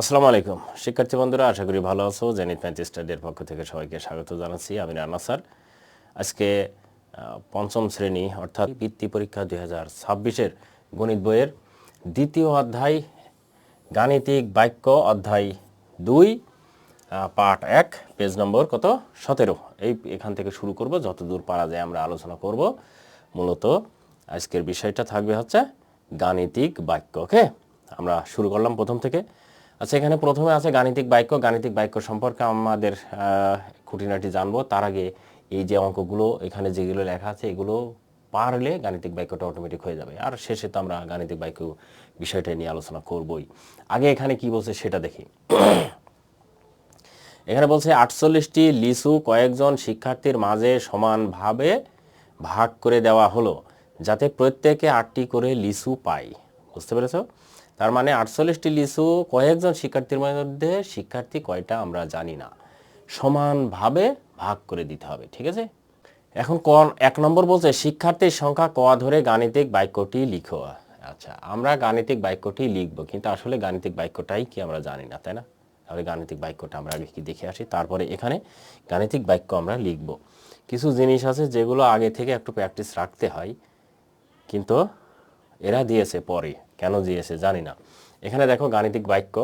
আসসালামু আলাইকুম। শিক্ষার্থী বন্ধুরা, আশা করি ভালো আছো। জেনিত ম্যাথ স্টাডির পক্ষ থেকে সবাইকে স্বাগত জানাচ্ছি। আমি রানা স্যার। আজকে পঞ্চম শ্রেণি, অর্থাৎ বৃত্তি পরীক্ষা দুই হাজার ছাব্বিশের গণিত বইয়ের দ্বিতীয় অধ্যায়, গাণিতিক বাক্য অধ্যায় দুই পাঠ এক, পেজ নম্বর কত? সতেরো। এই, এখান থেকে শুরু করব। যতদূর পারা যায় আমরা আলোচনা করব। মূলত আজকের বিষয়টা থাকবে হচ্ছে গাণিতিক বাক্য, ওকে? আমরা শুরু করলাম প্রথম থেকে। আচ্ছা এখানে প্রথমে আছে গাণিতিক বাক্য। গাণিতিক বাক্য সম্পর্কে আমাদের খুঁটিনাটি জানব। তার আগে এই যে অঙ্কগুলো, এখানে যেগুলো লেখা আছে, এগুলো পারলে গাণিতিক বাক্যটা অটোমেটিক হয়ে যাবে। আর শেষে তো আমরা গাণিতিক বাক্য বিষয়টা নিয়ে আলোচনা করবই। আগে এখানে কি বলছে সেটা দেখি। এখানে বলছে, আটচল্লিশটি লিচু কয়েকজন শিক্ষার্থীর মাঝে সমানভাবে ভাগ করে দেওয়া হলো, যাতে প্রত্যেকে আটটি করে লিচু পায়। বুঝতে পেরেছ? তার মানে আটচল্লিশটি লিচু কয়েকজন শিক্ষার্থীর মধ্যে শিক্ষার্থী কয়টা আমরা জানি না। সমানভাবে ভাগ করে দিতে হবে, ঠিক আছে? এখন ক, এক নম্বর বলছে, শিক্ষার্থীর সংখ্যা ক ধরে গাণিতিক বাক্যটি লিখো। আচ্ছা আমরা গাণিতিক বাক্যটি লিখব, কিন্তু আসলে গাণিতিক বাক্যটাই কি আমরা জানি না, তাই না? তাহলে গাণিতিক বাক্যটা আমরা আগে কি দেখে আসি? তারপরে এখানে গাণিতিক বাক্য আমরা লিখব। কিছু জিনিস আছে যেগুলো আগে থেকে একটু প্র্যাকটিস রাখতে হয়, কিন্তু এরা দিয়েছে পরে। কেন দিয়েছে জানি না। এখানে দেখো গাণিতিক বাক্য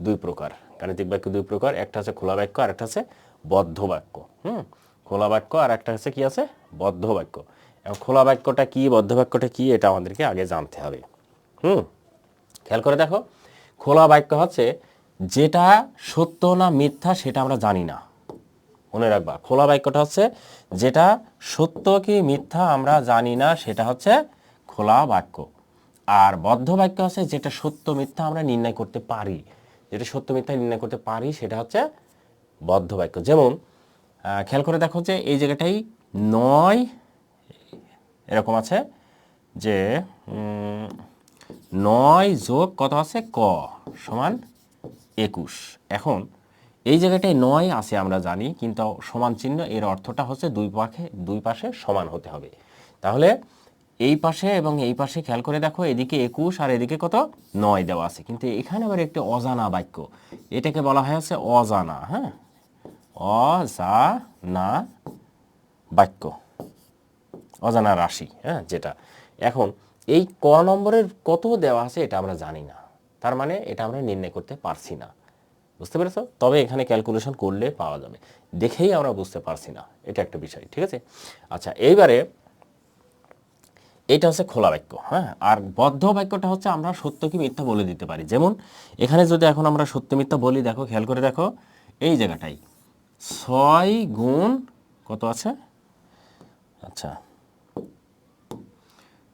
দুই প্রকার। গাণিতিক বাক্য দুই প্রকার, একটা আছে খোলা বাক্য আর একটা আছে বদ্ধ বাক্য, হুম? খোলা বাক্য আর একটা আছে কি আছে? বদ্ধ বাক্য। এবং খোলা বাক্যটা কি, বদ্ধ বাক্যটা কি, এটা আমাদেরকে আগে জানতে হবে, হুম? খেয়াল করে দেখো, খোলা বাক্য হচ্ছে যেটা সত্য না মিথ্যা সেটা আমরা জানি না। মনে রাখবা, খোলা বাক্যটা হচ্ছে যেটা সত্য কি মিথ্যা আমরা জানি না, সেটা হচ্ছে খোলা বাক্য। আর বদ্ধ বাক্য আছে যেটা সত্য মিথ্যা আমরা নির্ণয় করতে পারি। যেটা সত্য মিথ্যা নির্ণয় করতে পারি সেটা হচ্ছে বদ্ধ বাক্য। যেমন খেয়াল করে দেখো যে এই জায়গাটাই নয়, এরকম আছে যে নয় যোগ কত আছে? ক সমান একুশ। এখন, এই জায়গাটায় নয় আছে আমরা জানি, কিন্তু সমান চিহ্ন এর অর্থটা হচ্ছে দুই পাশে দুই পাশে সমান হতে হবে। তাহলে এই পাশে এবং এই পাশে খেয়াল করে দেখো, এদিকে একুশ আর এদিকে কত? নয় দেওয়া আছে। কিন্তু এখানে আবার একটি অজানা বাক্য। এটাকে বলা হয় হচ্ছে অজানা হ্যাঁ? অজানা বাক্য। অজানা রাশি হ্যাঁ যেটা। এখন, এই ক নম্বরের কত দেওয়া আছে এটা আমরা জানি না। তার মানে এটা আমরা নির্ণয় করতে পারছি না। বুঝতে পেরেছ? তবে এখানে ক্যালকুলেশন করলে পাওয়া যাবে। দেখেই আমরা বুঝতে পারছি না। এটা একটা বিষয়, ঠিক আছে? আচ্ছা এইবারে এটা হচ্ছে খোলা বাক্য হ্যাঁ? আর বদ্ধ বাক্যটা হচ্ছে আমরা সত্য কি মিথ্যা বলে দিতে পারি। যেমন, এখানে যদি এখন আমরা সত্য মিথ্যা বলি, দেখো, খেয়াল করে দেখো, এই জায়গাটাই। ছয় গুণ কত আছে? আচ্ছা।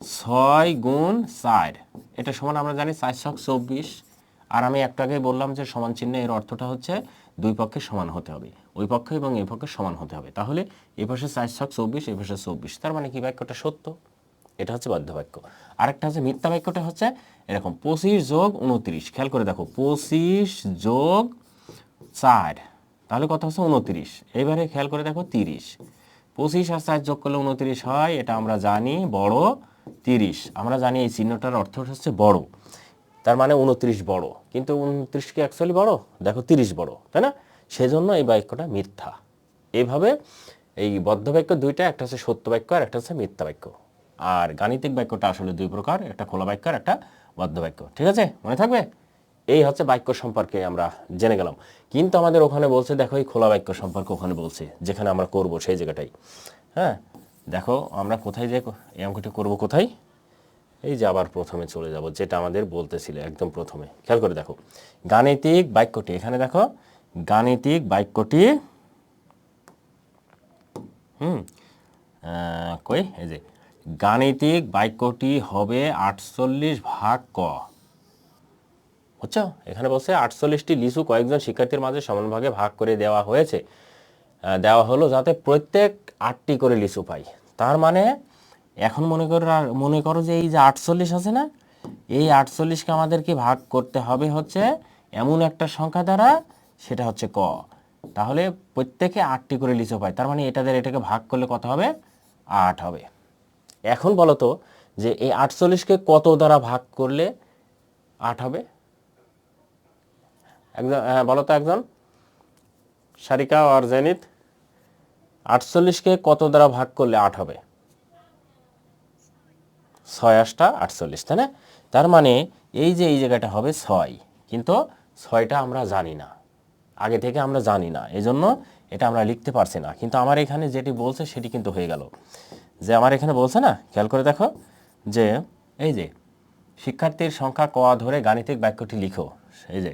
ছয় গুণ চার। এটা সমান আমরা জানি চার ছক চব্বিশ। আর আমি একটু আগে বললাম যে সমান চিহ্ন এর অর্থটা হচ্ছে দুই পক্ষে সমান হতে হবে। ওই পক্ষ এবং এই পক্ষে সমান হতে হবে। তাহলে এ পাশে চার ছক চব্বিশ, এ পাশে চব্বিশ। তার মানে কি বাক্যটা সত্য? এটা হচ্ছে বাধ্য বাক্য আরেকটা হচ্ছে মিথ্যা বাক্যটা হচ্ছে এরকম, পঁচিশ যোগ উনত্রিশ খেয়াল করে দেখো, পঁচিশ যোগ চার, তাহলে কত হচ্ছে? উনত্রিশ এবারে খেয়াল করে দেখো, তিরিশ। পঁচিশ আর চার যোগ করলে উনত্রিশ হয়, এটা আমরা জানি বড় তিরিশ। আমরা জানি এই চিহ্নটার অর্থ হচ্ছে বড়। তার মানে উনত্রিশ বড়। কিন্তু উনত্রিশ কি অ্যাকচুয়ালি বড়? দেখো, তিরিশ বড়, তাই না? সেজন্য এই বাক্যটা মিথ্যা। এইভাবে এই বদ্ধ বাক্য দুইটা, একটা হচ্ছে সত্য বাক্য আর একটা হচ্ছে মিথ্যা বাক্য আর গাণিতিক বাক্যটা আসলে দুই প্রকার, একটা খোলা বাক্য আর একটা বদ্ধ বাক্য। ঠিক আছে? মনে থাকবে? এই হচ্ছে বাক্য সম্পর্কে আমরা জেনে গেলাম। কিন্তু আমাদের ওখানে বলছে, দেখো এই খোলা বাক্য সম্পর্কে ওখানে বলছে, যেখানে আমরা করব সেই জায়গাটাই। হ্যাঁ? দেখো, আমরা কোথায় যে এই অঙ্কটি করব কোথায়? এই যে আবার প্রথমে চলে যাব, যেটা আমাদের বলতেছিল একদম প্রথমে। খেয়াল করে দেখো। গাণিতিক বাক্যটি, এখানে দেখো, গাণিতিক বাক্যটি, হুম কই? এই যে গাণিতিক বাক্যটি হবে আটচল্লিশ ভাগ ক। বুঝছ? এখানে বলছে আটচল্লিশটি লিচু কয়েকজন শিক্ষার্থীর মাঝে সমানভাগে ভাগ করে দেওয়া হয়েছে। দেওয়া হলো যাতে প্রত্যেক আটটি করে লিচু পাই। তার মানে এখন মনে করো মনে করো যে এই যে আটচল্লিশ আছে না, এই আটচল্লিশকে আমাদেরকে ভাগ করতে হবে হচ্ছে এমন একটা সংখ্যা দ্বারা, সেটা হচ্ছে ক। তাহলে প্রত্যেকে আটটি করে লিচু পায়। তার মানে এটাদের এটাকে ভাগ করলে কত হবে? আট হবে। এখন বলো তো যে এই আটচল্লিশকে কত দ্বারা ভাগ করলে আট হবে? একজন হ্যাঁ বলো তো একজন। সারিকা আর জেনিত আটচল্লিশকে কত দ্বারা ভাগ করলে আট হবে? ছয় আটটা আটচল্লিশ, তাই না? তার মানে এই যে এই জায়গাটা হবে ছয়, কিন্তু ছয়টা আমরা জানি না। আগে থেকে আমরা জানি না এই জন্য এটা আমরা লিখতে পারছি না। কিন্তু আমার এখানে যেটি বলছে সেটি কিন্তু হয়ে গেল। যে আমার এখানে বলছে না, খেয়াল করে দেখো, যে এই যে শিক্ষার্থীর সংখ্যা ক ধরে গাণিতিক বাক্যটি লিখো। এই যে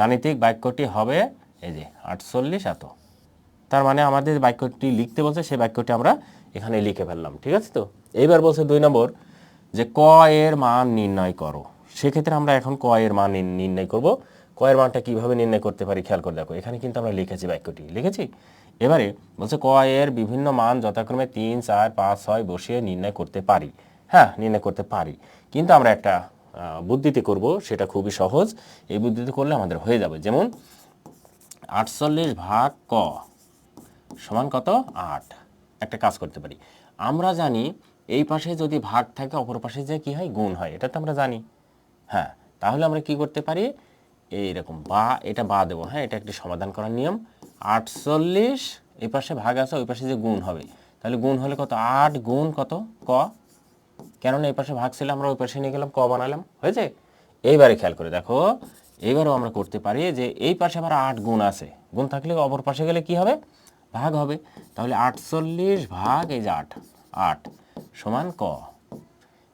গাণিতিক বাক্যটি হবে এই যে আটচল্লিশ এত। তার মানে আমাদের বাক্যটি লিখতে বলছে সেই বাক্যটি আমরা এখানে লিখে ফেললাম, ঠিক আছে তো? এইবার বলছে দুই নম্বর, যে ক এর মান নির্ণয় করো। সেক্ষেত্রে আমরা এখন ক এর মান নির্ণয় করব। ক এর মানটা কীভাবে নির্ণয় করতে পারি, খেয়াল করে দেখো। এখানে কিন্তু আমরা লিখেছি বাক্যটি। লিখেছি? এবারে বলছে ক এর বিভিন্ন মান যথাক্রমে তিন, চার, পাঁচ, ছয় বসিয়ে নির্ণয় করতে পারি। হ্যাঁ নির্ণয় করতে পারি। কিন্তু আমরা একটা বুদ্ধিতে করব, সেটা খুবই সহজ। এই বুদ্ধিতে করলে আমাদের হয়ে যাবে। যেমন আটচল্লিশ ভাগ ক সমান কত? আট। একটা কাজ করতে পারি। আমরা জানি এই পাশে যদি ভাগ থাকে, অপর পাশে যে কি হয়? গুণ হয়। এটা তো আমরা জানি। হ্যাঁ তাহলে আমরা কি করতে পারি? এইরকম বা, এটা বা দেবো। হ্যাঁ এটা একটি সমাধান করার নিয়ম। আটচল্লিশ এই পাশে ভাগ আছে, ওই পাশে যে গুণ হবে। তাহলে গুণ হলে কত? আট গুণ কত? ক? কেননা এই পাশে ভাগ ছিল আমরা ওই পাশে নিয়ে গেলাম, ক বানালাম। হয়েছে? এইবারে খেয়াল করে দেখো, এইবারও আমরা করতে পারি যে এই পাশে আবার আট গুণ আছে। গুণ থাকলে অপর পাশে গেলে কি হবে? ভাগ হবে। তাহলে আটচল্লিশ ভাগ, এই যে আট আট সমান ক।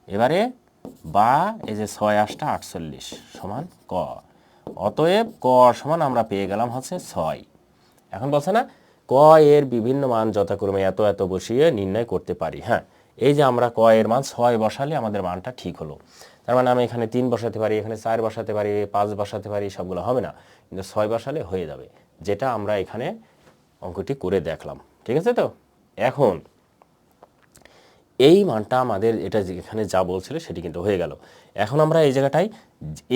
এবারে বা, এই যে ছয় আটটা আটচল্লিশ সমান ক। অতএব ক সমান আমরা পেয়ে গেলাম হচ্ছে ছয়। এখন বলছে না, ক এর বিভিন্ন মান যথাক্রমে এত এত বসিয়ে নির্ণয় করতে পারি হ্যাঁ? এই যে আমরা ক এর মান ছয় বসালে আমাদের মানটা ঠিক হলো। তার মানে আমি এখানে তিন বসাতে পারি, এখানে চার বসাতে পারি, পাঁচ বসাতে পারি, সবগুলো হবে না। কিন্তু ছয় বসালে হয়ে যাবে, যেটা আমরা এখানে অঙ্কটি করে দেখলাম, ঠিক আছে তো? এখন এই মানটা আমাদের এটা এখানে যা বলছিল সেটি কিন্তু হয়ে গেল। এখন আমরা এই জায়গাটায়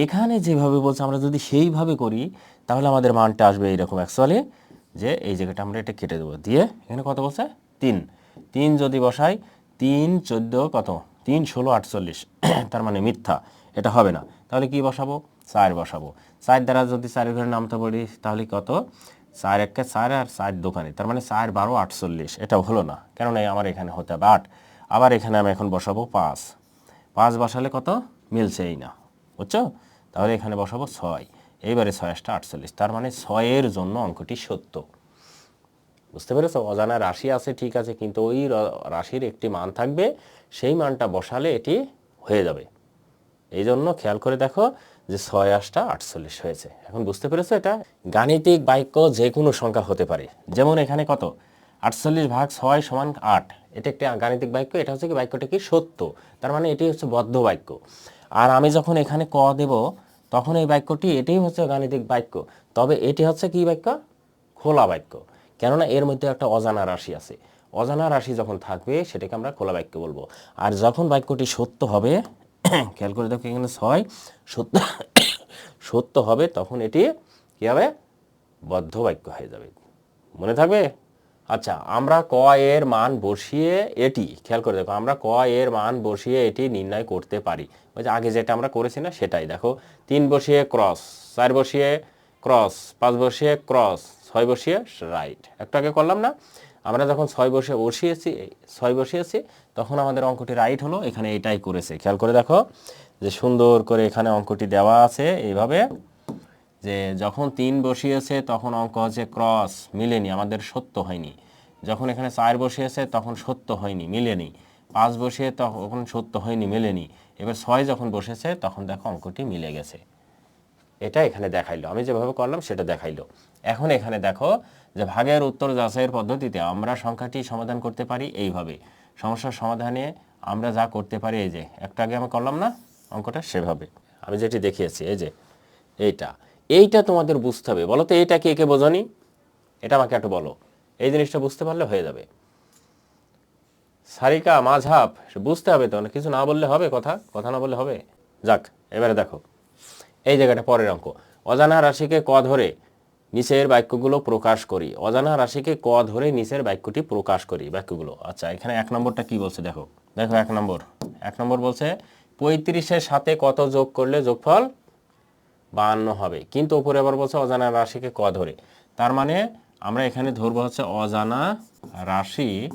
এখানে যেভাবে বলছে, আমরা যদি সেইভাবে করি, তাহলে আমাদের মানটা আসবে এইরকম অ্যাকচুয়ালি যে এই জায়গাটা আমরা এটা কেটে দেবো। দিয়ে এখানে কত বলছে? তিন। তিন যদি বসাই, তিন চোদ্দ কত? তিন, ষোলো, আটচল্লিশ। তার মানে মিথ্যা। এটা হবে না। তাহলে কি বসাবো? চার বসাবো। চার দ্বারা যদি চারের ঘরে নামতে পারি, তাহলে কত? চার একটা চার আর চার দোকানে। তার মানে চার, বারো, আটচল্লিশ। এটা হলো না। কেননা আমার এখানে হতে হবে আট। আবার এখানে আমি এখন বসাবো পাঁচ। পাঁচ বসালে কত? মিলছেই না। বুঝছ? তাহলে এখানে বসাবো ছয়। এইবারে ছয় আটচল্লিশ, তার মানে ছয়ের জন্য অঙ্কটি সত্য। বুঝতে পেরেছ? অজানা রাশি আছে, ঠিক আছে, কিন্তু ওই রাশির একটি মান থাকবে, সেই মানটা বসালে এটি হয়ে যাবে। এই জন্য খেয়াল করে দেখো যে ছয় আটটা আটচল্লিশ হয়েছে। এখন বুঝতে পেরেছ এটা? গাণিতিক বাক্য যে কোনো সংখ্যা হতে পারে। যেমন এখানে কত? আটচল্লিশ ভাগ ছয় সমান আট। এটা একটি গাণিতিক বাক্য, এটা হচ্ছে কি বাক্যটা কি সত্য? তার মানে এটি হচ্ছে বদ্ধ বাক্য। আর আমি যখন এখানে ক দেব তখন এই বাক্যটি, এটাই হচ্ছে গাণিতিক বাক্য। তবে এটি হচ্ছে কি বাক্য? খোলা বাক্য। কেননা এর মধ্যে একটা অজানা রাশি আছে। অজানা রাশি যখন থাকবে, সেটাকে আমরা খোলা বাক্য বলব। আর যখন বাক্যটি সত্য হবে, খেয়াল করে দেখো এখানে ছয়, সত্য সত্য হবে, তখন এটি কী হবে? বদ্ধ বাক্য হয়ে যাবে। মনে থাকবে? আচ্ছা আমরা ক এর মান বসিয়ে এটি, খেয়াল করে দেখো, আমরা ক এর মান বসিয়ে এটি নির্ণয় করতে পারি। যে আগে যেটা আমরা করেছি না, সেটাই, দেখো। তিন বসিয়ে ক্রস চার বসিয়ে ক্রস পাঁচ বসিয়ে ক্রস ছয় বসিয়ে রাইট একটু আগে করলাম না? আমরা যখন ছয় বসে বসিয়েছি, ছয় বসিয়েছি, তখন আমাদের অঙ্কটি রাইট হলো, এখানে এটাই করেছে। খেয়াল করে দেখো, যে সুন্দর করে এখানে অঙ্কটি দেওয়া আছে, এইভাবে। যে যখন তিন বসিয়েছে, তখন অঙ্ক হচ্ছে ক্রস মিলেনি, আমাদের সত্য হয়নি। যখন এখানে চার বসিয়েছে, তখন সত্য হয়নি, মিলেনি। পাঁচ বসিয়ে তখন সত্য হয়নি, মেলেনি। এবার ছয় যখন বসেছে, তখন দেখো অঙ্কটি মিলে গেছে। এটা এখানে দেখাইলো। আমি যেভাবে করলাম, সেটা দেখাইলো। এখন এখানে দেখো যে ভাগের উত্তর যাচাইয়ের পদ্ধতিতে আমরা সংখ্যাটি সমাধান করতে পারি এইভাবে। সমস্যার সমাধানে আমরা যা করতে পারি, এই যে, একটা আগে আমি করলাম না? অঙ্কটা সেভাবে। আমি যেটি দেখিয়েছি, এই যে, এইটা। এইটা তোমাদের বুঝতে হবে। বলো তো, এইটা কে কে বোঝনি? এটা আমাকে একটু বলো। এই জিনিসটা বুঝতে পারলে হয়ে যাবে। সারিকা মাঝাব বুঝতে হবে তো কিছু না বললে হবে কথা? কথা না বললে হবে? যাক, এবারে দেখো। এই জায়গাটা পরের অঙ্ক। অজানা রাশিকে ক ধরে নিচের বাক্যগুলো প্রকাশ করি। অজানা রাশিকে ক ধরে নিচের বাক্যটি প্রকাশ করি, বাক্যগুলো। আচ্ছা এখানে এক নম্বরটা কি বলছে দেখো। দেখো এক নম্বর। এক নম্বর বলছে, পঁয়ত্রিশের সাথে কত যোগ করলে যোগফল বাহান্ন হবে। কিন্তু ওপরে আবার বলছে অজানা রাশিকে ক ধরে? তার মানে আমরা এখানে ধরবো হচ্ছে অজানা রাশি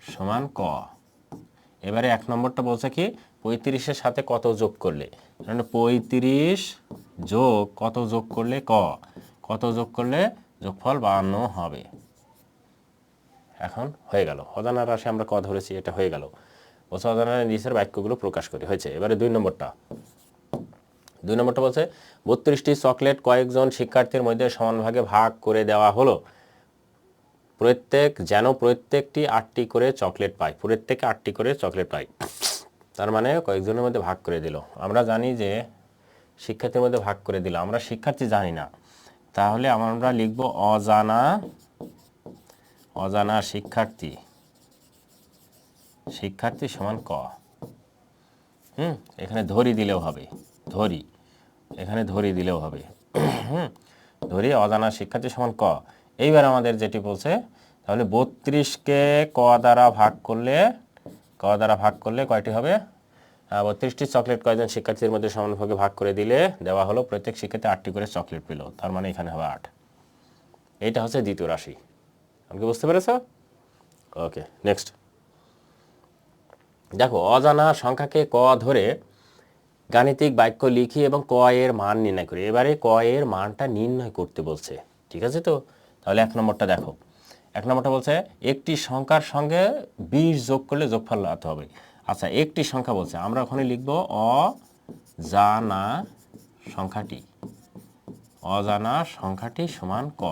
সমান ক। এবারে এক নম্বরটা বলছে কি, পঁয়ত্রিশের সাথে কত যোগ করলে? মানে পঁয়ত্রিশ যোগ কত যোগ করলে ক? কত যোগ করলে যোগফল বাহান্ন হবে। এখন হয়ে গেল। অজানা রাশি আমরা ক ধরেছি, এটা হয়ে গেল। বলছে অজানা নিচের বাক্যগুলো প্রকাশ করি। হয়েছে। এবারে দুই নম্বরটা। দুই নম্বরটা বলছে, বত্রিশটি চকলেট কয়েকজন শিক্ষার্থীর মধ্যে সমান ভাগে ভাগ করে দেওয়া হলো। প্রত্যেক, যেন প্রত্যেকটি আটটি করে চকলেট পায়, প্রত্যেকে আটটি করে চকলেট পায়। তার মানে কয়েকজনের মধ্যে ভাগ করে দিল। আমরা জানি যে শিক্ষার্থীর মধ্যে ভাগ করে দিল। আমরা শিক্ষার্থী জানি না। তাহলে আমরা লিখব অজানা অজানা শিক্ষার্থী। শিক্ষার্থী সমান ক। হুম? এখানে ধরি দিলেও হবে। ধরি। এখানে ধরিয়ে দিলেও হবে। হুম ধরি অজানা শিক্ষার্থী সমান ক। এইবার আমাদের যেটি বলছে, তাহলে বত্রিশকে ক দ্বারা ভাগ করলে, ক দ্বারা ভাগ করলে কয়টি হবে? বত্রিশটি চকলেট কয়জন শিক্ষার্থীর মধ্যে সমানভাগে ভাগ করে দিলে দেওয়া হলো, প্রত্যেক শিক্ষার্থী আটটি করে চকলেট পেল, তার মানে এখানে হবে আট। এইটা হচ্ছে দ্বিতীয় রাশি। আমাকে বুঝতে পেরেছ? ওকে নেক্সট দেখো, অজানা সংখ্যাকে ক ধরে গাণিতিক বাক্য লিখি এবং ক এর মান নির্ণয় করি। এবারে ক এর মানটা নির্ণয় করতে বলছে। ঠিক আছে তো? তাহলে এক নম্বরটা দেখো। এক নম্বরটা বলছে, একটি সংখ্যার সঙ্গে বিশ যোগ করলে যোগফল লাগাতে হবে। আচ্ছা একটি সংখ্যা বলছে, আমরা ওখানে লিখব অজানা সংখ্যাটি। অজানা সংখ্যাটি সমান ক।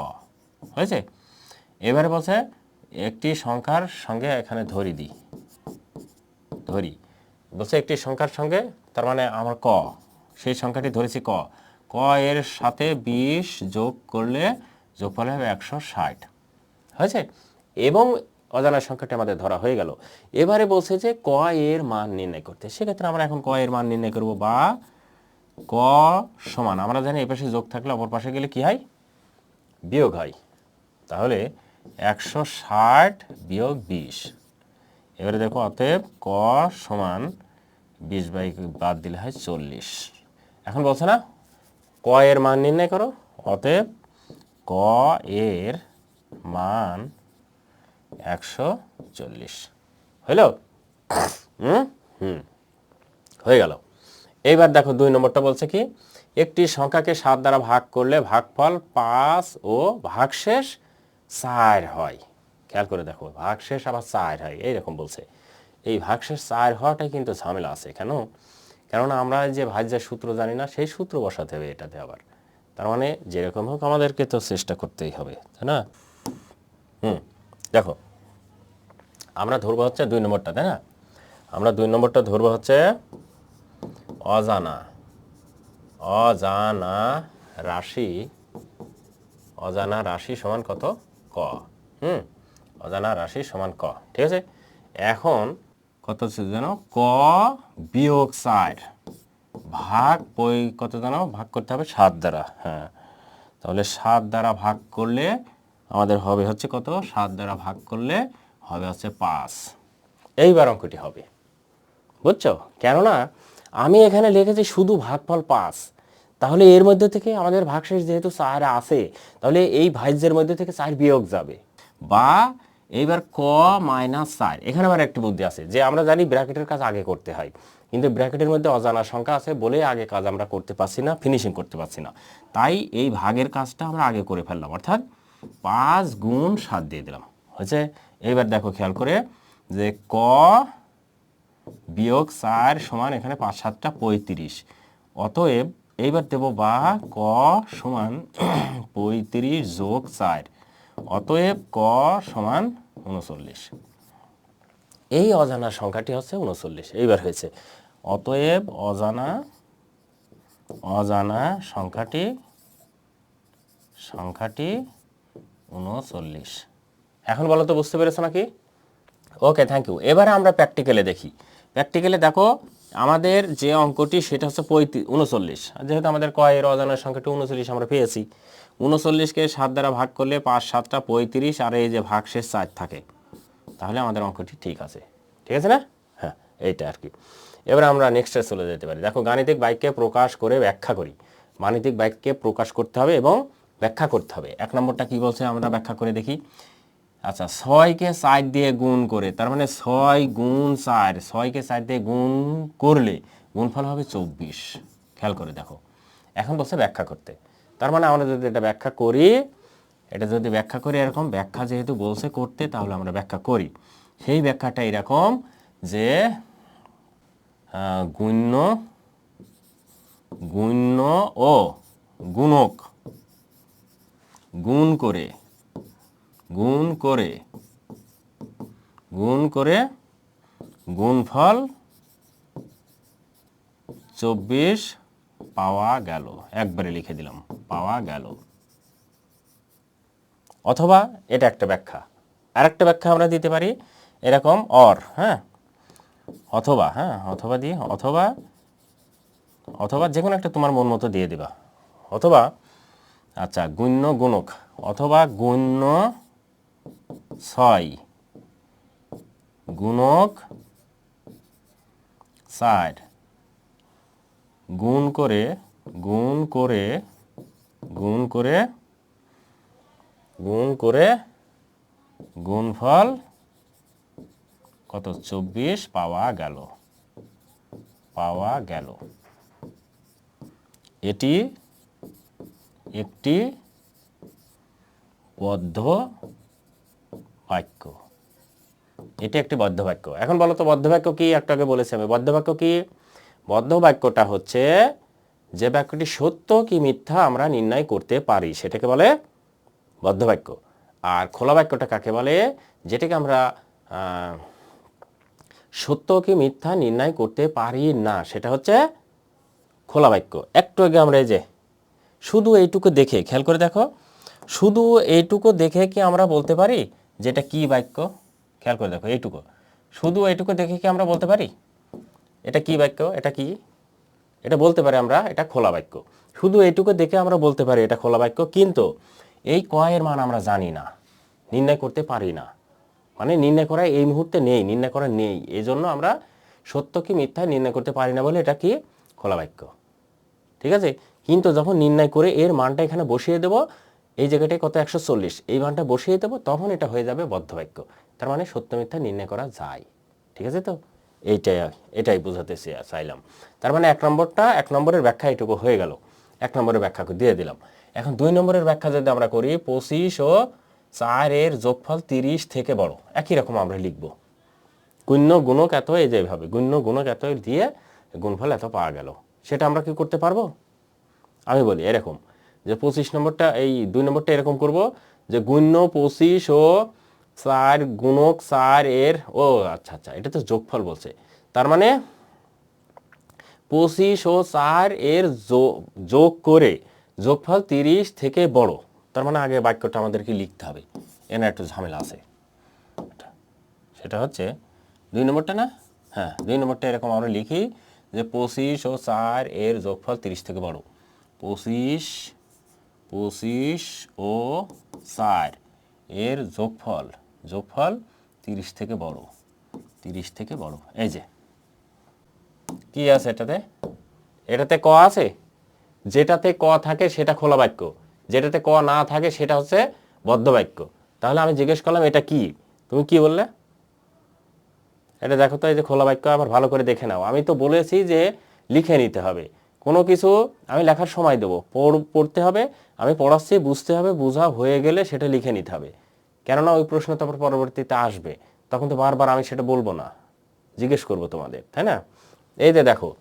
হয়েছে? এবারে বলছে, একটি সংখ্যার সঙ্গে এখানে ধরি দিই ধরি। বলছে, একটি সংখ্যার সঙ্গে তার মানে আমার ক, সেই সংখ্যাটি ধরেছি ক। ক এর সাথে বিশ যোগ করলে যোগফল হবে একশো ষাট। হয়েছে? এবং অজানা সংখ্যাটি আমাদের ধরা হয়ে গেল। এবারে বলছে যে ক এর মান নির্ণয় করতে। সেক্ষেত্রে আমরা এখন ক এর মান নির্ণয় করব বা ক সমান। আমরা জানি এ পাশে যোগ থাকলে অপর পাশে গেলে কি হয়? বিয়োগ হয়। তাহলে একশো ষাট বিয়োগ বিশ। এবারে দেখো, অতএব ক সমান বিশ বাই বাদ দিলে হয় চল্লিশ। এখন বলছে না, ক এর মান নির্ণয় করো, অতএব ক এর মান একশো চল্লিশ। হইল? হুম? হুম। হয়ে গেল। এইবার দেখো দুই নম্বরটা বলছে কি, একটি সংখ্যাকে সাত দ্বারা ভাগ করলে ভাগফল পাঁচ ও ভাগশেষ চার হয়। খেয়াল করে দেখো, ভাগশেষ আবার চার হয়, এইরকম বলছে। এই ভাগশেষ চার হওয়াটাই কিন্তু ঝামেলা আছে কেন? কেননা আমরা যে ভাজ্যের সূত্র জানি না, সেই সূত্র বসাতে হবে এটাতে আবার। তার মানে যেরকম হোক আমাদেরকে তো চেষ্টা করতেই হবে, তাই না? হুম, দেখো, আমরা ধরবো হচ্ছে দুই নম্বরটা, তাই না? আমরা দুই নম্বরটা ধরবো হচ্ছে অজানা অজানা রাশি অজানা রাশি সমান কত? ক, হুম, অজানা রাশি সমান ক, ঠিক আছে? এখন কত হচ্ছে যেন ক বিয়োগ চার ভাগ বই কত জানো? ভাগ করতে হবে সাত দ্বারা হ্যাঁ। তাহলে সাত দ্বারা ভাগ করলে আমাদের হবে হচ্ছে কত? সাত দ্বারা ভাগ করলে হবে হচ্ছে পাঁচ। এইবার অঙ্কটি হবে। বুঝছ? কেননা আমি এখানে লিখেছি শুধু ভাগফল পাঁচ। তাহলে এর মধ্যে থেকে আমাদের ভাগশেষ যেহেতু চার আছে, তাহলে এই ভাজ্যের মধ্যে থেকে চার বিয়োগ যাবে। বা এইবার ক মাইনাস চার এখানে আবার একটি বুদ্ধি আছে, যে আমরা জানি ব্র্যাকেটের কাজ আগে করতে হয়। কিন্তু ব্র্যাকেটের মধ্যে অজানা সংখ্যা আছে বলে আগে কাজ আমরা করতে পারছি না ফিনিশিং করতে পারছি না। তাই এই ভাগের কাজটা আমরা আগে করে ফেললাম, অর্থাৎ পাঁচ গুণ সাত দিয়ে দিলাম। হয়েছে? এইবার দেখো, খেয়াল করে যে ক বিয়োগ চার সমান এখানে পাঁচ সাতটা পঁয়ত্রিশ। অতএব এইবার দেব বা ক সমান পঁয়ত্রিশ যোগ চার। অতএব ক সমান উনচল্লিশ এই অজানা সংখ্যাটি হচ্ছে উনচল্লিশ এইবার হয়েছে, অতএব অজানা অজানা সংখ্যাটি সংখ্যাটি উনচল্লিশ এখন বলো তো, বুঝতে পেরেছ নাকি? ওকে থ্যাংক ইউ এবারে আমরা প্র্যাকটিক্যালে দেখি। প্র্যাকটিক্যালে দেখো আমাদের যে অঙ্কটি, সেটা হচ্ছে পঁয়ত্রিশ, উনচল্লিশ। যেহেতু আমাদের কয়ের অজানার সংখ্যাটি উনচল্লিশ আমরা পেয়েছি, উনচল্লিশকে সাত দ্বারা ভাগ করলে পাঁচ সাতটা পঁয়ত্রিশ, আর এই যে ভাগ শেষ চার থাকে, তাহলে আমাদের অঙ্কটি ঠিক আছে। ঠিক আছে না? হ্যাঁ এইটা আর কি। এবার আমরা নেক্সটে চলে যেতে পারি। দেখো, গাণিতিক বাক্যে প্রকাশ করে ব্যাখ্যা করি। গাণিতিক বাক্যে প্রকাশ করতে হবে এবং ব্যাখ্যা করতে হবে। এক নম্বরটা কি বলছে? আমরা ব্যাখ্যা করে দেখি। আচ্ছা ছয়কে চার দিয়ে গুণ করে, তার মানে ছয় গুণ চার, ছয়কে চার দিয়ে গুণ করলে গুণফল হবে চব্বিশ। খেয়াল করে দেখো। এখন বলছে ব্যাখ্যা করতে। তার মানে আমরা যদি এটা ব্যাখ্যা করি, এটা যদি ব্যাখ্যা করি এরকম, ব্যাখ্যা যেহেতু বলছে করতে, তাহলে আমরা ব্যাখ্যা করি। সেই ব্যাখ্যাটা এরকম যে গুণ্য গুণ্য ও গুণক গুণ করে গুণ করে গুণ করে গুণফল চব্বিশ পাওয়া গেল। একবারে লিখে দিলাম, পাওয়া গেল। অথবা এটা একটা ব্যাখ্যা। আরেকটা ব্যাখ্যা আমরা দিতে পারি, এরকম অর হ্যাঁ? অথবা হ্যাঁ অথবা দিয়ে, অথবা অথবা যে কোনো একটা তোমার মন মতো দিয়ে দিবা। অথবা আচ্ছা গুণ্য গুণক, অথবা গুণ্য ছয় গুণক চার। গুণ করে গুণ করে গুণ করে গুণ করে গুণফল কত? চব্বিশ পাওয়া গেল। পাওয়া গেল। এটি একটি বদ্ধ বাক্য এটি একটি বদ্ধ বাক্য। এখন বলো তো, বদ্ধ বাক্য কি? একটু আগে বলেছি আমি। বদ্ধ বাক্য কি? বদ্ধ বাক্যটা হচ্ছে, যে বাক্যটি সত্য কি মিথ্যা আমরা নির্ণয় করতে পারি, সেটাকে বলে বদ্ধ বাক্য। আর খোলা বাক্যটা কাকে বলে? যেটাকে আমরা সত্য কি মিথ্যা নির্ণয় করতে পারি না, সেটা হচ্ছে খোলা বাক্য। একটু আগে আমরা এই যে, শুধু এইটুকু দেখে, খেয়াল করে দেখো, শুধু এইটুকু দেখে কি আমরা বলতে পারি? যে এটা কি বাক্য? খেয়াল করে দেখো, এইটুকু। শুধু এইটুকু দেখে কি আমরা বলতে পারি? এটা কি বাক্য? এটা কি? এটা বলতে পারি আমরা, এটা খোলা বাক্য। শুধু এইটুকু দেখে আমরা বলতে পারি এটা খোলা বাক্য, কিন্তু এই কয়ের মান আমরা জানি না, নির্ণয় করতে পারি না। মানে নির্ণয় করা এই মুহূর্তে নেই, নির্ণয় করা নেই। এই জন্য আমরা সত্য কি মিথ্যা নির্ণয় করতে পারি না বলে এটা কি? খোলা বাক্য। ঠিক আছে? কিন্তু যখন নির্ণয় করে এর মানটা এখানে বসিয়ে দেব এই জায়গাটায় কত? একশো চল্লিশ। এই মানটা বসিয়ে দেবো, তখন এটা হয়ে যাবে বদ্ধ বাক্য তার মানে সত্য মিথ্যা নির্ণয় করা যায়। ঠিক আছে তো? এইটাই এটাই বোঝাতে চাইলাম। তার মানে এক নম্বরটা, এক নম্বরের ব্যাখ্যা এটুকু হয়ে গেল। এক নম্বরের ব্যাখ্যা দিয়ে দিলাম। এখন দুই নম্বরের ব্যাখ্যা যদি আমরা করি, পঁচিশ ও চারের যোগফল তিরিশ থেকে বড়। একই রকম আমরা লিখব। গুণ্য, গুণক এত, এই যেভাবে গুণ্য, গুণক এত দিয়ে গুণফল এত পাওয়া গেল। সেটা আমরা কি করতে পারব? আমি বলি এরকম। যে পঁচিশ নম্বরটা, এই দুই নম্বরটা এরকম করব যে গুণ্য পঁচিশ ও চার গুণক চার এর, ও আচ্ছা আচ্ছা এটা তো যোগফল বলছে। তার মানে পঁচিশ ও চার এর যোগ করে যোগফল তিরিশ থেকে বড়। তার মানে আগে বাক্যটা আমাদেরকে লিখতে হবে। এনে একটু ঝামেলা আছে। সেটা হচ্ছে দুই নম্বরটা না? হ্যাঁ দুই নম্বরটা এরকম আমরা লিখি যে পঁচিশ ও চার এর যোগফল তিরিশ থেকে বড়। পঁচিশ পঁচিশ ও চার। এর যোগফল যোগফল তিরিশ থেকে বড়। তিরিশ থেকে বড়। এই যে। কি আছে এটাতে? এটাতে ক আছে? যেটাতে ক থাকে সেটা খোলা বাক্য। যেটাতে ক না থাকে সেটা হচ্ছে বদ্ধ বাক্য। তাহলে আমি জিজ্ঞেস করলাম, এটা কি? তুমি কি বললে? এটা দেখো তো, এই যে খোলা বাক্য, আবার ভালো করে দেখে নাও। আমি তো বলেছি যে লিখে নিতে হবে। কোনো কিছু আমি লেখার সময় দেবো। পড়- পড়তে হবে, আমি পড়াচ্ছি, বুঝতে হবে, বোঝা হয়ে গেলে সেটা লিখে নিতে হবে। কেননা ওই প্রশ্ন তারপর পরবর্তীতে আসবে। তখন তো বারবার আমি সেটা বলব না। জিজ্ঞেস করব তোমাদের, তাই না? এই যে দেখো,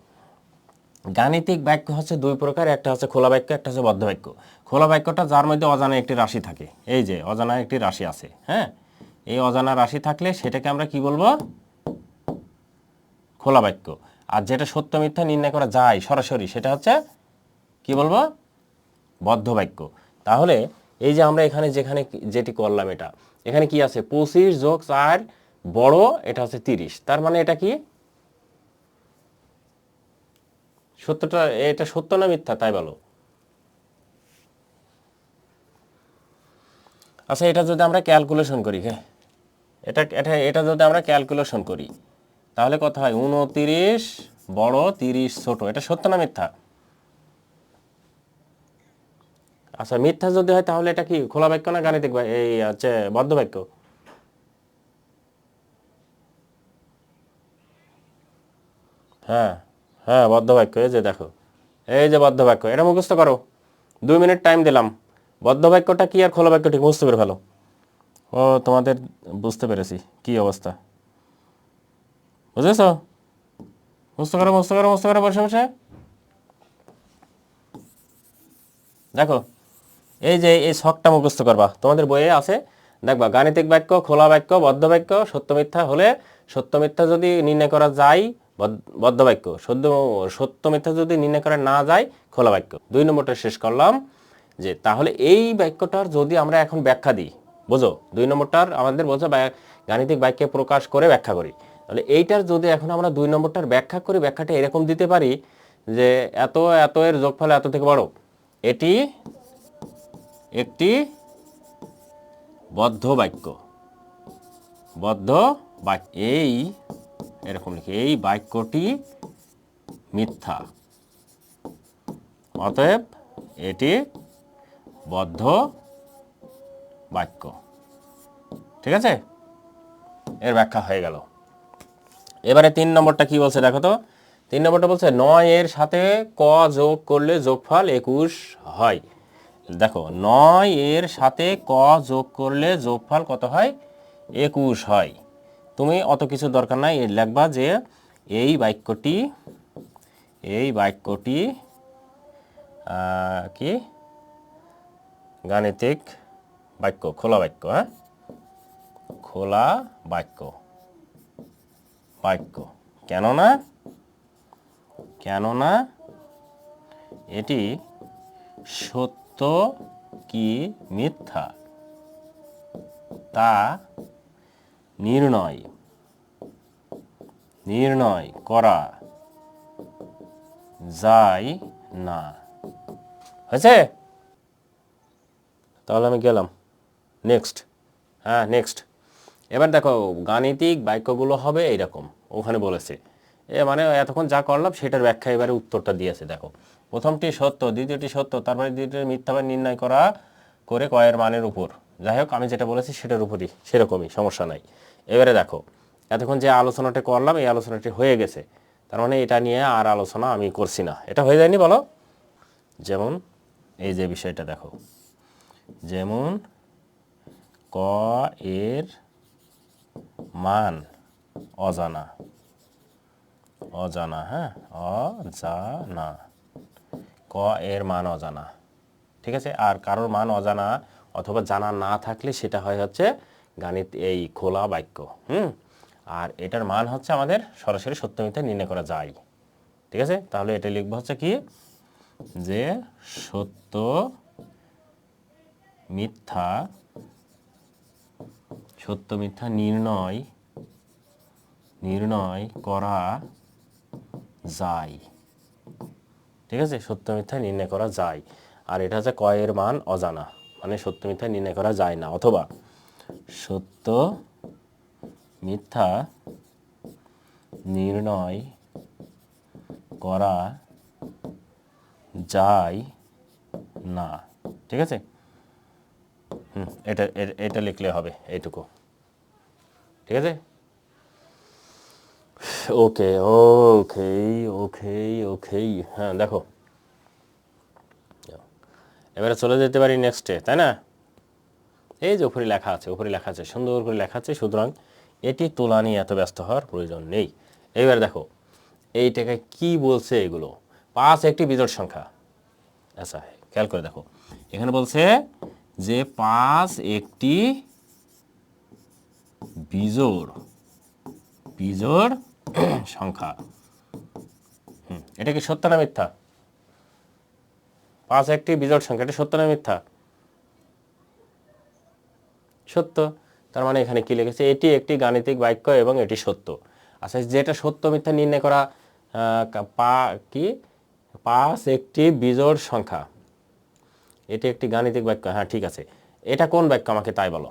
গাণিতিক বাক্য হচ্ছে দুই প্রকার, একটা হচ্ছে খোলা বাক্য, একটা হচ্ছে বদ্ধ বাক্য। খোলা বাক্যটা যার মধ্যে অজানা একটি রাশি থাকে। এই যে অজানা একটি রাশি আছে হ্যাঁ? এই অজানা রাশি থাকলে সেটাকে আমরা কি বলব? খোলা বাক্য। আর যেটা সত্য মিথ্যা নির্ণয় করা যায় সরাসরি, সেটা হচ্ছে, কি বলব? বদ্ধ বাক্য তাহলে এই যে আমরা এখানে যেখানে যেটি করলাম এটা, এখানে কি আছে? পঁচিশ যোগ চার বড়, এটা হচ্ছে তিরিশ। তার মানে এটা কি? সত্যটা, এটা সত্য না মিথ্যা? তাই বলো। আচ্ছা এটা যদি আমরা ক্যালকুলেশন করি হ্যাঁ? এটা এটা এটা যদি আমরা ক্যালকুলেশন করি তাহলে কত হয় উনতিরিশ বড় তিরিশ ছোট। এটা সত্য না মিথ্যা? আচ্ছা মিথ্যা যদি হয় তাহলে এটা কি খোলা বাক্য না গাণিতিক এই হচ্ছে বদ্ধ বাক্য? হ্যাঁ হ্যাঁ বদ্ধ বাক্য। এই যে দেখো, এই যে বদ্ধ বাক্য। এটা মুখস্থ করো। দুই মিনিট টাইম দিলাম। বদ্ধ বাক্যটা কি আর খোলা বাক্য ঠিক বুঝতে পেরে ফেলো। ও, তোমাদের বুঝতে পেরেছি। কি অবস্থা? বুঝেছ? মুস্ত করো মুস্ত করো মুস্ত করো বসে বসে দেখো, এই যে এই ছকটা মুখস্থ করবা, তোমাদের বইয়ে আছে, দেখবা, গাণিতিক বাক্য, খোলা বাক্য, বদ্ধ বাক্য, সত্য মিথ্যা হলে সত্য মিথ্যা যদি নির্ণয় করা যায় বদ্ধ বাক্য সত্য সত্য মিথ্যা যদি নির্ণয় করা না যায়, খোলা বাক্য। দুই নম্বরটা শেষ করলাম, যে তাহলে এই বাক্যটার যদি আমরা এখন ব্যাখ্যা দিই, বোঝো? দুই নম্বরটার আমাদের বোঝো গাণিতিক বাক্যে প্রকাশ করে ব্যাখ্যা করি। তাহলে এইটার যদি এখন আমরা দুই নম্বরটার ব্যাখ্যা করি, ব্যাখ্যাটা এরকম দিতে পারি যে এত এত এর যোগফল এত থেকে বড়। এটি একটি বদ্ধ বাক্য। বদ্ধ বাক্য। এই, এরকম লিখি, এই বাক্যটি মিথ্যা। অতএব এটি বদ্ধ বাক্য। ঠিক আছে? এর ব্যাখ্যা হয়ে গেল। এবারে তিন নম্বরটা কি বলছে দেখো তো? তিন নম্বরটা বলছে নয় এর সাথে ক যোগ করলে যোগফল একুশ হয়। দেখো নয় এর সাথে ক যোগ করলে যোগফল কত হয়? একুশ হয়। তুমি অত কিছু দরকার নাই লিখবা যে এই বাক্যটি এই বাক্যটি কি? গাণিতিক বাক্য, খোলা বাক্য হ্যাঁ? খোলা বাক্য। বাক্য কেননা কেননা এটি সত্য কি মিথ্যা? তা নির্ণয়। নির্ণয় করা যায় না। হয়েছে? তাহলে আমি গেলাম। নেক্সট হ্যাঁ নেক্সট এবার দেখো, গাণিতিক বাক্যগুলো হবে এইরকম, ওখানে বলেছে। এ মানে এতক্ষণ যা করলাম, সেটার ব্যাখ্যা এবারে উত্তরটা দিয়েছে, দেখো। প্রথমটি সত্য, দ্বিতীয়টি সত্য, তারপরে দ্বিতীয়টি মিথ্যাবার নির্ণয় করা করে কয়ের মানের উপর। যাই হোক, আমি যেটা বলেছি, সেটার উপরই, সেরকমই, সমস্যা নাই। এবারে দেখো, এতক্ষণ যে আলোচনাটা করলাম, এই আলোচনাটি হয়ে গেছে। তার মানে এটা নিয়ে আর আলোচনা আমি করছি না। এটা হয়ে যায়নি, বলো? যেমন, এই যে বিষয়টা দেখো। যেমন, ক এর মান, অজানা। অজানা হ্যাঁ? অজানা। ক এর মান অজানা। ঠিক আছে? আর কারোর মান অজানা অথবা জানা না থাকলে সেটা হয় হচ্ছে গাণিত এই খোলা বাক্য, হুম? আর এটার মান হচ্ছে আমাদের সরাসরি সত্য মিথ্যা নির্ণয় করা যায়। ঠিক আছে? তাহলে এটা লিখব হচ্ছে কি? যে সত্য মিথ্যা সত্য মিথ্যা নির্ণয় নির্ণয় করা যায়। ঠিক আছে? সত্য মিথ্যা নির্ণয় করা যায়। আর এটা হচ্ছে কয়ের মান অজানা। মানে সত্য মিথ্যা নির্ণয় করা যায় না। অথবা সত্য মিথ্যা নির্ণয় করা যায় না। ঠিক আছে? হুম, এটা এটা লিখলে হবে এইটুকু। ঠিক আছে? ওকে ওকে ওকে ওকে হ্যাঁ দেখো। এবারে চলে যেতে পারি নেক্সটে তাই না? এই যে উপরে লেখা আছে, উপরে লেখা আছে, সুন্দর করে লেখা আছে, সুতরাং এটি তোলা নিয়ে এত ব্যস্ত হওয়ার প্রয়োজন নেই। এবার দেখো, এইটাকে কি বলছে এগুলো? পাঁচ একটি বিজোড় সংখ্যা। আচ্ছা খেয়াল করে দেখো। এখানে বলছে যে পাঁচ একটি বিজোড় বিজোড় সংখ্যা। এটা কি সত্য না মিথ্যা? পাঁচ একটি বিজোড় সংখ্যা, এটা সত্য না মিথ্যা? সত্য। তার মানে এখানে কি লিখেছে? এটি একটি গাণিতিক বাক্য এবং এটি সত্য। আচ্ছা যেটা সত্য, মিথ্যা নির্ণয় করা পা, কি? পাঁচ একটি বিজোড় সংখ্যা। এটি একটি গাণিতিক বাক্য। হ্যাঁ ঠিক আছে। এটা কোন বাক্য? আমাকে তাই বলো।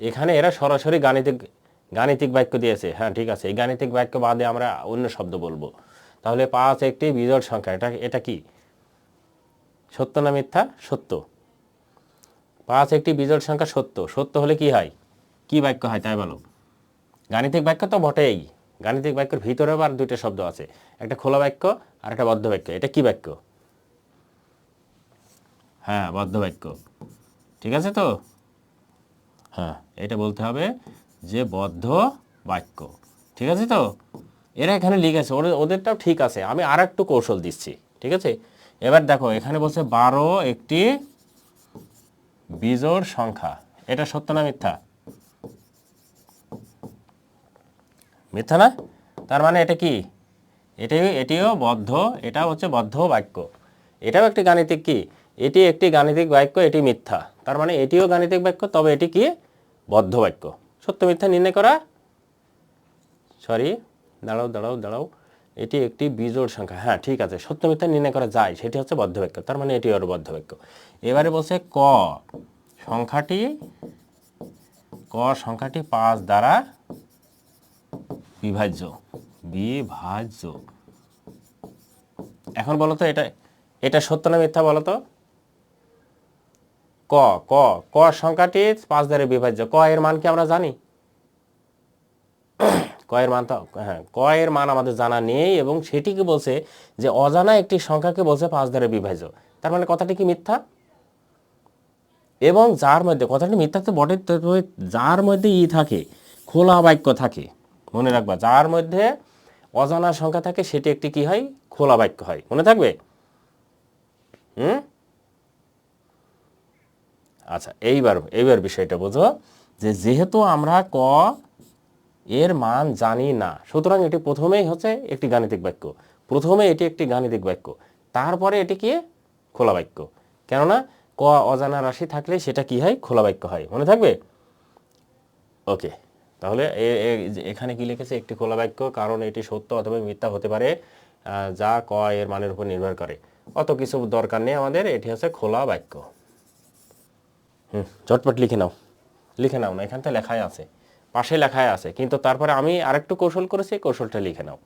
এখানে এরা সরাসরি গাণিতিক গাণিতিক বাক্য দিয়েছে। হ্যাঁ ঠিক আছে। এই গাণিতিক বাক্য বাদে আমরা অন্য শব্দ বলব। তাহলে পাঁচ একটি বিজোড় সংখ্যা, এটা এটা কি? সত্য না মিথ্যা? সত্য। পাঁচ একটি বিজোড় সংখ্যা সত্য। সত্য হলে কি হয়? কি বাক্য হয়, তাই বলো। গাণিতিক বাক্য তো বটেই। গাণিতিক বাক্যের ভিতরে আবার দুইটা শব্দ আছে। একটা খোলা বাক্য আর একটা বদ্ধ বাক্য। এটা কি বাক্য? হ্যাঁ বদ্ধ বাক্য। ঠিক আছে তো? হ্যাঁ এটা বলতে হবে যে বদ্ধ বাক্য। ঠিক আছে তো? এরা এখানে লিখেছে, ওদের ওদেরটাও ঠিক আছে। আমি আর একটু কৌশল দিচ্ছি, ঠিক আছে? এবার দেখো, এখানে বলছে বারো একটি বিজোড় সংখ্যা। এটা সত্য না মিথ্যা? মিথ্যা না? তার মানে এটা কি? এটি এটিও বদ্ধ, এটা হচ্ছে বদ্ধ বাক্য। এটাও একটি গাণিতিক কি? এটি একটি গাণিতিক বাক্য, এটি মিথ্যা। তার মানে এটিও গাণিতিক বাক্য, তবে এটি কি? বদ্ধ বাক্য সত্য মিথ্যা নির্ণয় করা। সরি, দাঁড়াও দাঁড়াও দাঁড়াও। এটি একটি বিজোড় সংখ্যা। হ্যাঁ ঠিক আছে। সত্য মিথ্যা নির্ণয় করা যায়, সেটি হচ্ছে বদ্ধ বাক্য তার মানে এটি ওর বদ্ধ বাক্য এবারে বলছে ক। সংখ্যাটি ক সংখ্যাটি পাঁচ দ্বারা বিভাজ্য। বিভাজ্য। এখন বলো তো, এটা এটা সত্য না মিথ্যা বলো তো? ক ক ক সংখ্যাটি পাঁচ দ্বারা বিভাজ্য। ক এর মান কি আমরা জানি? ক এর মান তো হ্যাঁ ক এর মান আমাদের জানা নেই এবং সেটিকে বলছে যে অজানা একটি সংখ্যাকে বলছে পাঁচ দ্বারা বিভাজ্য। তার মানে কথাটি কি মিথ্যা? এবং যার মধ্যে, কথাটি মিথ্যা তো বটে যার মধ্যে ই থাকে, খোলা বাক্য থাকে, মনে রাখবা, যার মধ্যে অজানা সংখ্যা থাকে, সেটি একটি কি হয়? খোলা বাক্য হয়। মনে থাকবে? হুম? আচ্ছা এইবার এইবার বিষয়টা বোঝো যে যেহেতু আমরা ক এর মান জানি না, সুতরাং এটি প্রথমেই হচ্ছে একটি গাণিতিক বাক্য। প্রথমে এটি একটি গাণিতিক বাক্য, তারপরে এটি কি? খোলা বাক্য। কেননা ক অজানা রাশি থাকলে সেটা কি হয়? খোলা বাক্য হয়। মনে থাকবে? ওকে, তাহলে এখানে কি লিখেছে? একটি খোলা বাক্য, কারণ এটি সত্য অথবা মিথ্যা হতে পারে যা ক এর মানের উপর নির্ভর করে। অত কিছু দরকার নেই আমাদের, এটি হচ্ছে খোলা বাক্য। হুম, চটপট লিখে নাও। লিখে নাও না এখানটা লেখাই আছে। পাশে লেখাই আছে, কিন্তু তারপরে আমি আরেকটু কৌশল করেছি, কৌশলটা লিখে নাও।